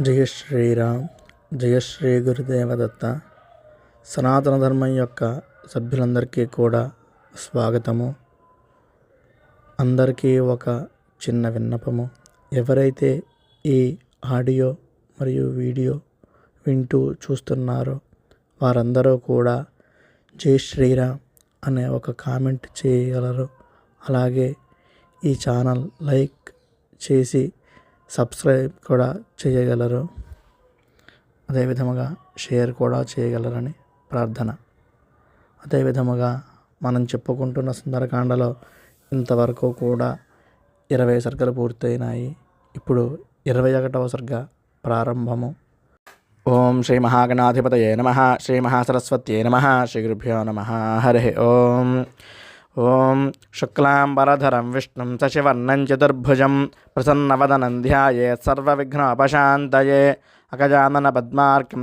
జయ శ్రీరామ్ జయ శ్రీ గురుదేవదత్త. సనాతన ధర్మం యొక్క సభ్యులందరికీ కూడా స్వాగతము. అందరికీ ఒక చిన్న విన్నపము. ఎవరైతే ఈ ఆడియో మరియు వీడియో వింటూ చూస్తున్నారో వారందరూ కూడా జై శ్రీరామ్ అనే ఒక కామెంట్ చేయగలరు. అలాగే ఈ ఛానల్ లైక్ చేసి సబ్స్క్రైబ్ కూడా చేయగలరు. అదేవిధముగా షేర్ కూడా చేయగలరని ప్రార్థన. అదేవిధముగా మనం చెప్పుకుంటున్న సుందరకాండలో ఇంతవరకు కూడా ఇరవై సర్గలు పూర్తయినాయి. ఇప్పుడు ఇరవై ఒకటవ సర్గ ప్రారంభము. ఓం శ్రీ మహాగణాధిపతయే నమ. శ్రీ మహాసరస్వత్యే నమ. శ్రీ గురుభ్యో నమ. హరి ఓం. ओं शुक्लांबरधर विष्णु सशिवर्णं चतुर्भुज प्रसन्नवदनं ध्याये सर्वविघ्नोपशान्तये अगजानन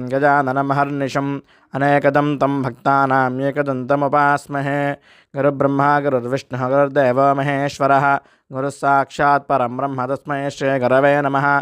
गजाननमहर्निशम् अनेकदं तं भक्तानाम् एकदन्तमुपास्महे गुरुब्रह्मा, गुरुर्विष्णुः, गुरुर्देवो महेश्वरः। गुरुः गुरस्साक्षात्म ब्रह्म ब्रह्म तस्मै श्रीगुरवे नमः।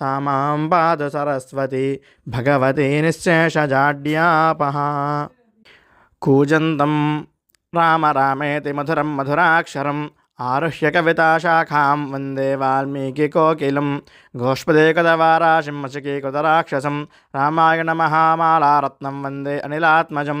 సామాం పాదు సరస్వతి భగవతి నిశ్శేషజాడ్యాపహ కూజంతం రామ రామేతి మధురం మధురాక్షరం ఆరుహ్య కవితాశాఖాం వందే వాల్మీకి కోకిలం గోష్పదే కదవారాశిం మచకీకృతరాక్షసం రామాయణ మహామాలారత్నం వందే అనిలాత్మజం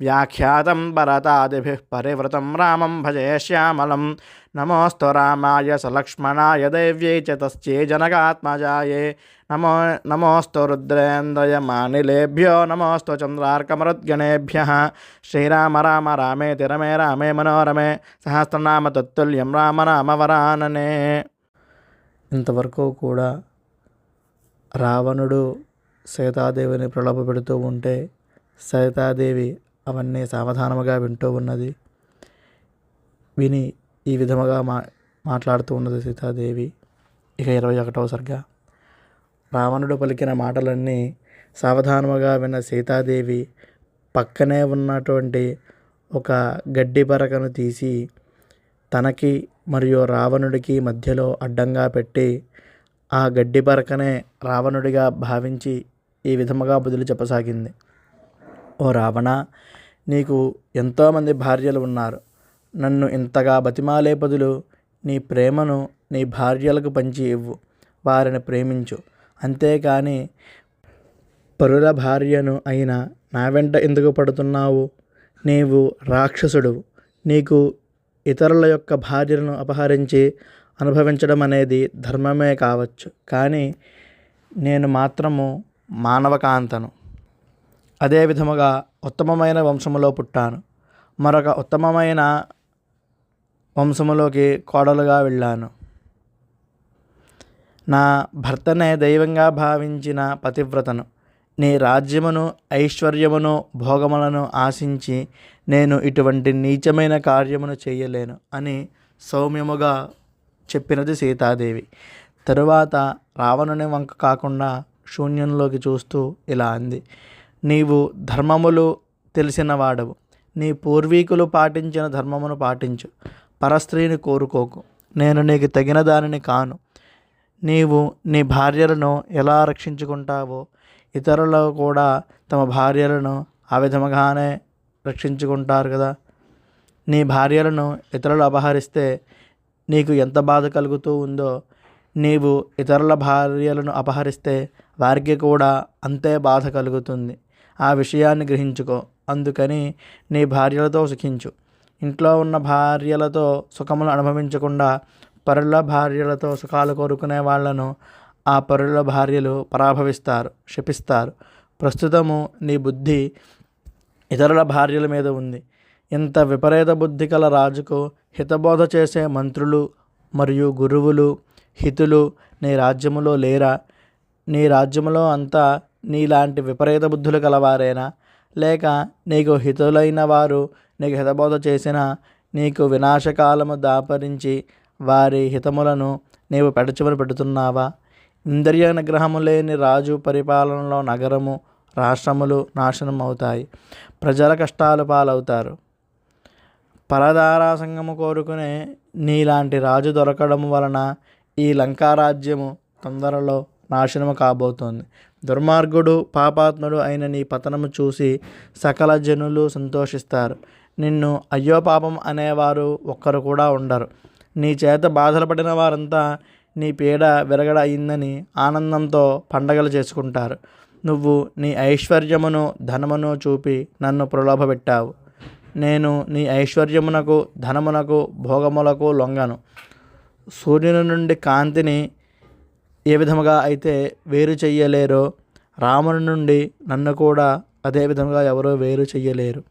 व्याख्यातं भरतादिभिः परिवृतं रामं भजे श्यामलं नमोऽस्तु रामाय सलक्ष्मणाय देव्यै च तस्यै जनकात्मजायै नमो नमोऽस्तु रुद्रेन्द्रयमानिलेभ्यो नमोऽस्तु चन्द्रार्कमरुद्गणेभ्यः श्रीराम राम रामेति रमे रामे మనోరమే సహస్రనామ తత్తుల్యం రామనామవరాననే ఇంతవరకు కూడా రావణుడు సీతాదేవిని ప్రలోభ పెడుతూ ఉంటే సీతాదేవి అవన్నీ సావధానముగా వింటూ ఉన్నది. విని ఈ విధముగా మా మాట్లాడుతూ ఉన్నది సీతాదేవి. ఇక ఇరవై ఒకటవ సర్గ. రావణుడు పలికిన మాటలన్నీ సావధానముగా విన్న సీతాదేవి పక్కనే ఉన్నటువంటి ఒక గడ్డి పరకను తీసి తనకి మరియు రావణుడికి మధ్యలో అడ్డంగా పెట్టి ఆ గడ్డి పరకనే రావణుడిగా భావించి ఈ విధముగా బదులు చెప్పసాగింది. ఓ రావణ నీకు ఎంతోమంది భార్యలు ఉన్నారు. నన్ను ఇంతగా బతిమాలే బదులు నీ ప్రేమను నీ భార్యలకు పంచి ఇవ్వు వారిని ప్రేమించు. అంతేకాని పరుల భార్యను అయిన నా వెంట ఎందుకు పడుతున్నావు? నీవు రాక్షసుడు. నీకు ఇతరుల యొక్క భార్యలను అపహరించి అనుభవించడం అనేది ధర్మమే కావచ్చు. కానీ నేను మాత్రము మానవకాంతను. అదే విధముగా ఉత్తమమైన వంశములో పుట్టాను. మరొక ఉత్తమమైన వంశములోకి కోడలుగా వెళ్ళాను. నా భర్తనే దైవంగా భావించిన పతివ్రతను నీ రాజ్యమును ఐశ్వర్యమును భోగములను ఆశించి నేను ఇటువంటి నీచమైన కార్యమును చేయలేను అని సౌమ్యముగా చెప్పినది సీతాదేవి. తరువాత రావణుని వంక కాకుండా శూన్యంలోకి చూస్తూ ఇలా అంది. నీవు ధర్మములు తెలిసినవాడవు. నీ పూర్వీకులు పాటించిన ధర్మమును పాటించు. పరస్త్రీని కోరుకోకు. నేను నీకు తగిన దానిని కాను. నీవు నీ భార్యలను ఎలా రక్షించుకుంటావో ఇతరులు కూడా తమ భార్యలను ఆ విధముగానే రక్షించుకుంటారు కదా. నీ భార్యలను ఇతరులు అపహరిస్తే నీకు ఎంత బాధ కలుగుతూ ఉందో నీవు ఇతరుల భార్యలను అపహరిస్తే వారికి కూడా అంతే బాధ కలుగుతుంది. ఆ విషయాన్ని గ్రహించుకో. అందుకని నీ భార్యలతో సుఖించు. ఇంట్లో ఉన్న భార్యలతో సుఖములు అనుభవించకుండా పరుల భార్యలతో సుఖాలు కోరుకునే వాళ్ళను ఆ పరుల భార్యలు పరాభవిస్తారు శపిస్తారు. ప్రస్తుతము నీ బుద్ధి ఇతరుల భార్యల మీద ఉంది. ఇంత విపరీత బుద్ధి కల రాజుకు హితబోధ చేసే మంత్రులు మరియు గురువులు హితులు నీ రాజ్యములో లేరా? నీ రాజ్యములో అంతా నీలాంటి విపరీత బుద్ధులు కలవారేనా లేక నీకు హితులైన వారు నీకు హితబోధ చేసిన నీకు వినాశకాలము దాపరించి వారి హితములను నీవు పెడచుమని పెడుతున్నావా? ఇంద్రియ నిగ్రహము లేని రాజు పరిపాలనలో నగరము రాష్ట్రములు నాశనం అవుతాయి ప్రజల కష్టాలు పాలవుతారు. పరదారా సంఘము కోరుకునే నీలాంటి రాజు దొరకడం వలన ఈ లంకారాజ్యము తొందరలో నాశనము కాబోతోంది. దుర్మార్గుడు పాపాత్ముడు అయిన నీ పతనము చూసి సకల జనులు సంతోషిస్తారు. నిన్ను అయ్యో పాపం అనేవారు ఒక్కరు కూడా ఉండరు. నీ చేత బాధలు పడిన వారంతా నీ పీడ విరగడ అయిందని ఆనందంతో పండగలు చేసుకుంటారు. నువ్వు నీ ఐశ్వర్యమును ధనమును చూపి నన్ను ప్రలోభపెట్టావు. నేను నీ ఐశ్వర్యమునకు ధనమునకు భోగములకు లొంగను. సూర్యుని నుండి కాంతిని ఏ విధముగా అయితే వేరు చెయ్యలేరో రాముని నుండి నన్ను కూడా అదే విధముగా ఎవరో వేరు చెయ్యలేరు.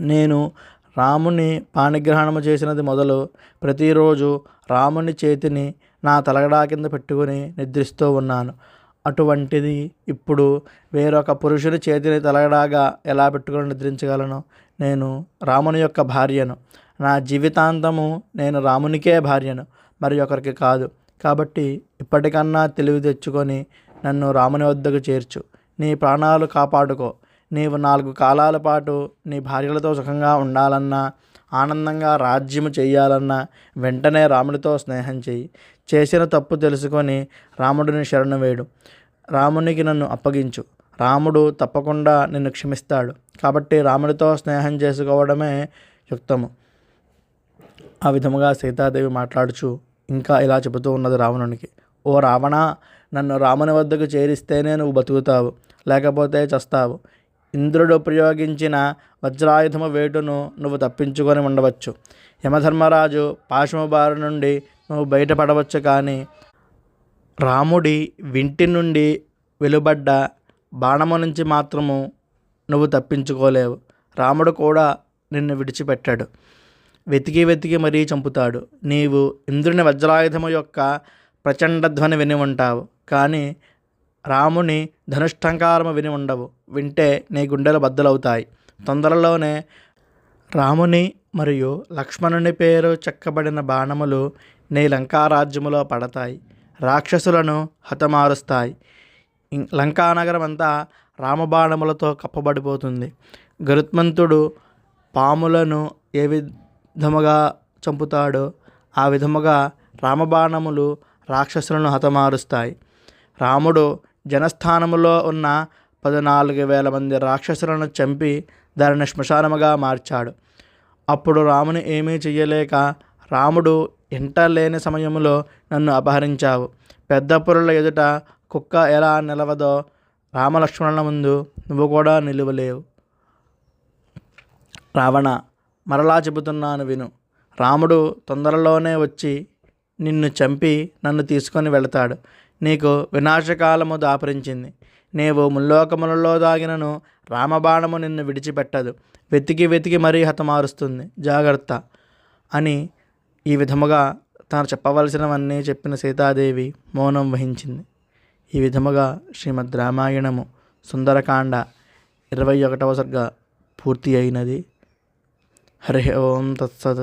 నేను రాముని పాణిగ్రహణము చేసినది మొదలు ప్రతిరోజు రాముని చేతిని నా తలగడా కింద పెట్టుకుని నిద్రిస్తూ ఉన్నాను. అటువంటిది ఇప్పుడు వేరొక పురుషుని చేతిని తలగడాగా ఎలా పెట్టుకొని నిద్రించగలను? నేను రాముని యొక్క భార్యను. నా జీవితాంతము నేను రామునికే భార్యను. మరి ఒకరికి కాదు. కాబట్టి ఇప్పటికన్నా తెలివి తెచ్చుకొని నన్ను రాముని వద్దకు చేర్చు. నీ ప్రాణాలు కాపాడుకో. నీవు నాలుగు కాలాల పాటు నీ భార్యలతో సుఖంగా ఉండాలన్నా ఆనందంగా రాజ్యము చేయాలన్నా వెంటనే రాముడితో స్నేహం చేయి చేసిన తప్పు తెలుసుకొని రాముడిని శరణు వేడు. రామునికి నన్ను అప్పగించు. రాముడు తప్పకుండా నిన్ను క్షమిస్తాడు. కాబట్టి రాముడితో స్నేహం చేసుకోవడమే యుక్తము. ఆ విధముగా సీతాదేవి మాట్లాడుచు ఇంకా ఇలా చెబుతూ ఉన్నది రావణునికి ఓ రావణ నన్ను రాముని వద్దకు చేరిస్తేనే నువ్వు బతుకుతావు లేకపోతే చస్తావు. ఇంద్రుడు ప్రయోగించిన వజ్రాయుధము వేటును నువ్వు తప్పించుకొని ఉండవచ్చు. యమధర్మరాజు పాశము బారి నుండి నువ్వు బయటపడవచ్చు కానీ రాముడి వింటి నుండి వెలుబడ్డ బాణము నుంచి మాత్రము నువ్వు తప్పించుకోలేవు. రాముడు కూడా నిన్ను విడిచిపెట్టాడు. వెతికి వెతికి మరీ చంపుతాడు. నీవు ఇంద్రుని వజ్రాయుధము యొక్క ప్రచండ ధ్వని విని ఉంటావు. కానీ రాముని ధనుష్టంకారము విని ఉండవు. వింటే నీ గుండెలు బద్దలవుతాయి. తొందరలోనే రాముని మరియు లక్ష్మణుని పేరు చెక్కబడిన బాణములు నీ లంకారాజ్యములో పడతాయి. రాక్షసులను హతమారుస్తాయి. లంకానగరం అంతా రామబాణములతో కప్పబడిపోతుంది. గరుత్మంతుడు పాములను ఏ విధముగా చంపుతాడో ఆ విధముగా రామబాణములు రాక్షసులను హతమారుస్తాయి. రాముడు జనస్థానములో ఉన్న పద్నాలుగు వేల మంది రాక్షసులను చంపి దానిని శ్మశానముగా మార్చాడు. అప్పుడు రాముని ఏమీ చెయ్యలేక రాముడు ఇంట లేని సమయంలో నన్ను అపహరించావు. పెద్ద పొరుల ఎదుట కుక్క ఎలా నిలవదో రామలక్ష్మణుల ముందు నువ్వు కూడా నిలువలేవు. రావణ మరలా చెబుతున్నాను విను. రాముడు తొందరలోనే వచ్చి నిన్ను చంపి నన్ను తీసుకొని వెళతాడు. నీకు వినాశకాలము దాపరించింది. నీవు ముల్లోకములలో దాగినను రామబాణము నిన్ను విడిచిపెట్టదు. వెతికి వెతికి మరీ హతమారుస్తుంది. జాగ్రత్త అని ఈ విధముగా తాను చెప్పవలసినవన్నీ చెప్పిన సీతాదేవి మౌనం వహించింది. ఈ విధముగా శ్రీమద్ రామాయణము సుందరకాండ ఇరవై ఒకటవ సర్గ పూర్తి అయినది. హరి ఓం తత్సత్